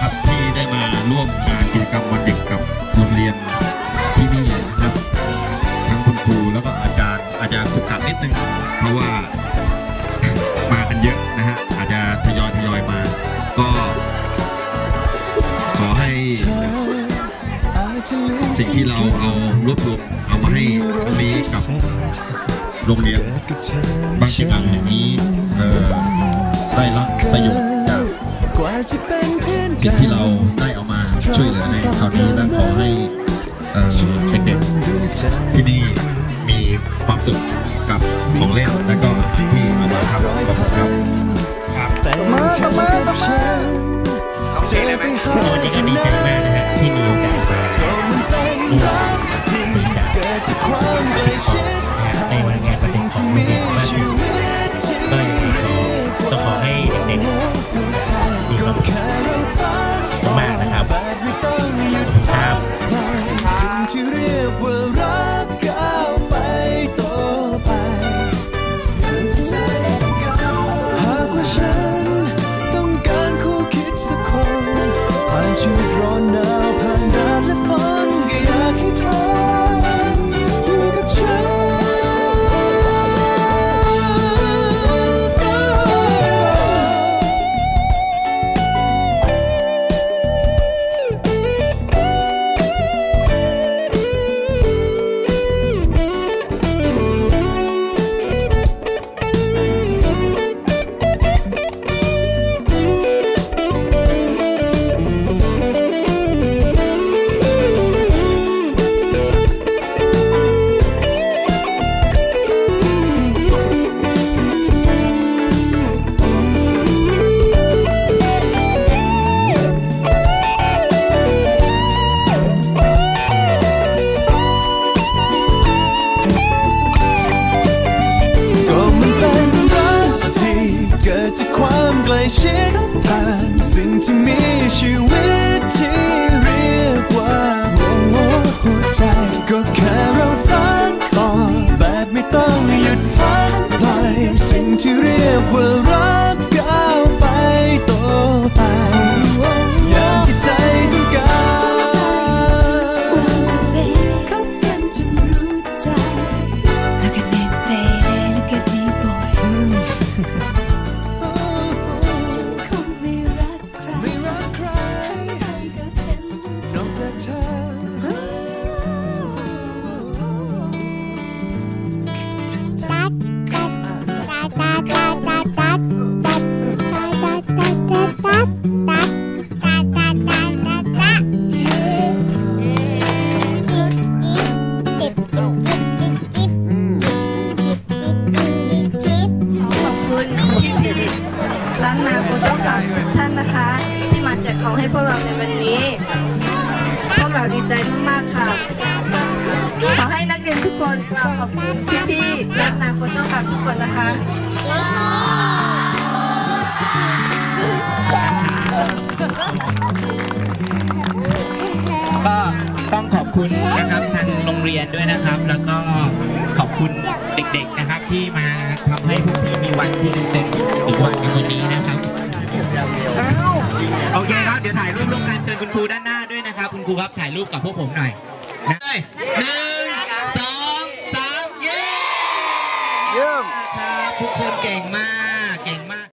ครับที่ได้มาร่วมงานกิจกรรมวันเด็กกับโรงเรียนที่นี่นะครับ ทั้งคุณครูแล้วก็อาจารย์อาจจะขรุกขักนิดนึงเพราะว่ามากันเยอะนะฮะอาจจะทยอยทยอยมา ก็ ขอให้สิ่งที่เราเอารวบรวมเอามาให้ครั้งนี้กับโรงเรียนบางจิงอังแห่งนี้เออ สิ่งที่เราได้เอามาช่วยเหลือในคราวนี้และขอให้เอ่อเด็กๆที่นี่มีความสุขกับของเล่นและก็อาหารที่เอามาครับขอบคุณครับครับแต่มาแต่มาแต่มาเจอไปหาวันนี้ก็ดีใจมากนะฮะ ความใที่มาแจกของให้พวกเราในวันนี้ พวกเราดีใจมากๆค่ะ ขอให้นักเรียนทุกคนกล่าวขอบคุณพี่พี่ๆล้านนาโฟโต้กับทุกคนนะคะก็ต้องขอบคุณนะครับทางโรงเรียนด้วยนะครับ แล้วก็ขอบคุณเด็กๆนะครับที่มาทำให้พวกพี่มีวันที่เต็มอีกวันในวันนี้นะครับ โอเคครับ เดี๋ยวถ่ายรูปร่วมกันเชิญคุณครูด้านหน้าด้วยนะครับ คุณครูครับถ่ายรูปกับพวกผมหน่อยนะหนึ่งสองสามเย้เยี่ยมครับทุกคนเก่งมาก